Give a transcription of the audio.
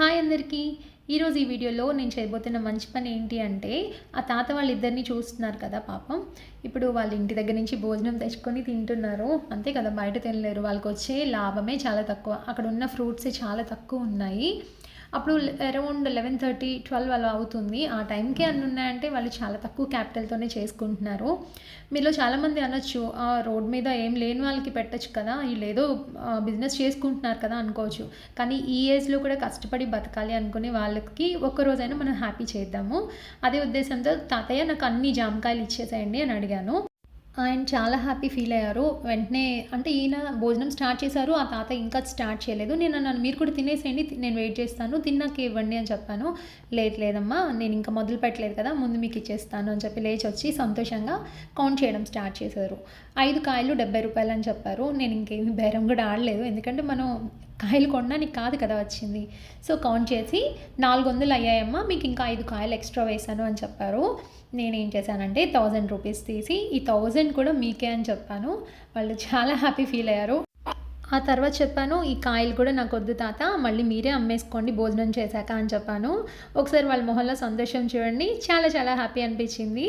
Hi అందరికీ. ఈరోజు ఈ వీడియోలో నేను చేయబోతున్న మంచి పని ఏంటి అంటే ఆ తాత వాళ్ళిద్దరిని చూస్తున్నారు కదా పాపం. ఇప్పుడు వాళ్ళ ఇంటి దగ్గర నుంచి భోజనం తెచ్చుకొని తింటున్నారు. అంతే కదా బయట తినలేరు. వాళ్ళకి వచ్చే లాభమే చాలా తక్కువ. అక్కడ ఉన్న ఫ్రూట్స్ చాలా తక్కువ ఉన్నాయి. అప్పుడు అరౌండ్ లెవెన్ థర్టీ ట్వెల్వ్ అలా అవుతుంది. ఆ టైంకి అన్ని ఉన్నాయంటే వాళ్ళు చాలా తక్కువ క్యాపిటల్తోనే చేసుకుంటున్నారు. మీలో చాలామంది అనొచ్చు "ఆ, రోడ్ మీద ఏం లేని వాళ్ళకి పెట్టచ్చు కదా లేదో బిజినెస్ చేసుకుంటున్నారు కదా అనుకోవచ్చు. కానీ ఈ ఏజ్లో కూడా కష్టపడి బతకాలి అనుకునే వాళ్ళకి ఒక్కరోజైనా మనం హ్యాపీ చేద్దాము. అదే ఉద్దేశంతో తాతయ్య నాకు అన్ని జామకాయలు ఇచ్చేసేయండి అని అడిగాను. ఆయన చాలా హ్యాపీ ఫీల్ అయ్యారు. వెంటనే అంటే ఈయన భోజనం స్టార్ట్ చేశారు. ఆ తాత ఇంకా స్టార్ట్ చేయలేదు. నేను అన్నాను మీరు కూడా తినేసేయండి నేను వెయిట్ చేస్తాను. తిన్నాక ఇవ్వండి అని చెప్పాను. లేదు లేదమ్మా నేను ఇంకా మొదలు పెట్టలేదు కదా ముందు మీకు ఇచ్చేస్తాను అని చెప్పి లేచి వచ్చి సంతోషంగా కౌంట్ చేయడం స్టార్ట్ చేశారు. ఐదు కాయలు డెబ్బై రూపాయలు అని చెప్పారు. నేను ఇంకేమి బేరం కూడా ఆడలేదు. ఎందుకంటే మనం కాయలు కొనడానికి కాదు కదా వచ్చింది. సో కౌంట్ చేసి నాలుగు వందలు అయ్యాయమ్మా మీకు ఇంకా ఐదు కాయలు ఎక్స్ట్రా వేశాను అని చెప్పారు. నేనేం చేశానంటే థౌజండ్ రూపీస్ తీసి ఈ థౌజండ్ కూడా మీకే అని చెప్పాను. వాళ్ళు చాలా హ్యాపీ ఫీల్ అయ్యారు. ఆ తర్వాత చెప్పాను ఈ కాయలు కూడా నాకు వద్దు తాత మళ్ళీ మీరే అమ్మేసుకోండి భోజనం చేశాక అని చెప్పాను. ఒకసారి వాళ్ళ మొహంలో సంతోషం చూడండి చాలా చాలా హ్యాపీ అనిపించింది.